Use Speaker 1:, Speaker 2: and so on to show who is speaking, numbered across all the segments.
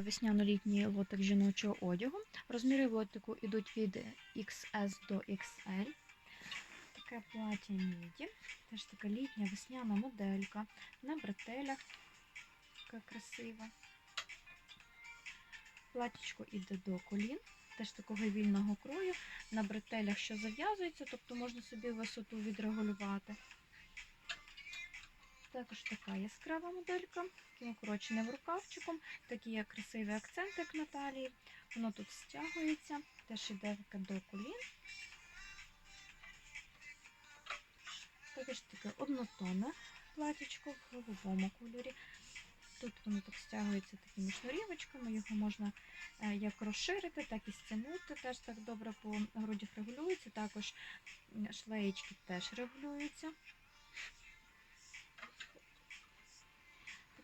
Speaker 1: Весняно-літній лотик жіночого одягу. Розміри лотику йдуть від XS до XL. Таке плаття міді. Теж така літня весняна моделька на бретелях. Така красива. Платічко йде до колін. Теж такого вільного крою. На бретелях, що зав'язується, тобто можна собі висоту відрегулювати. Також така яскрава моделька, укороченим рукавчиком, такі є красиві акценти, як на талії. Воно тут стягується, теж іде до колін. Також таке однотонне платічко в голубому кольорі. Тут воно так стягується такими шнурівочками, його можна е, як розширити, так і стягнути. Теж так добре по грудях регулюється. Також шлеєчки теж регулюються.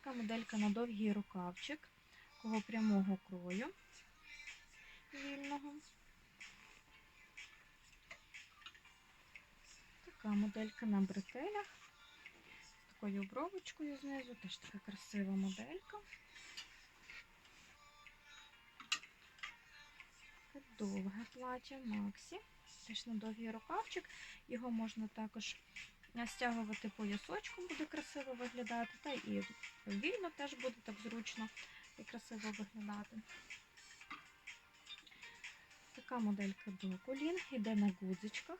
Speaker 1: Така моделька на довгий рукавчик, такого прямого крою вільного. Така моделька на бретелях з такою обробочкою знизу, теж така красива моделька. Таке довге плаття Максі, теж на довгий рукавчик. Його можна також стягувати поясочком, буде красиво виглядати, та і вільно теж буде так зручно і красиво виглядати. Така моделька до колін, йде на гудзичках.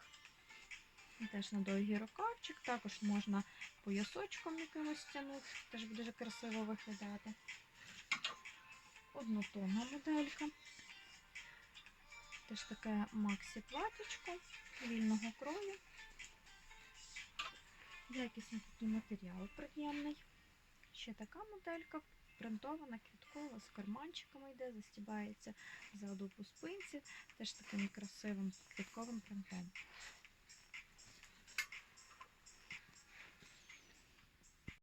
Speaker 1: Теж на довгий рукавчик, також можна поясочком якимось стягнути, теж буде красиво виглядати. Однотонна моделька. Теж таке максі платічко вільного крою. Якісний такий матеріал приємний. Ще така моделька принтована, квіткова, з карманчиками йде, застібається ззаду по спинці, теж таким красивим квітковим принтом.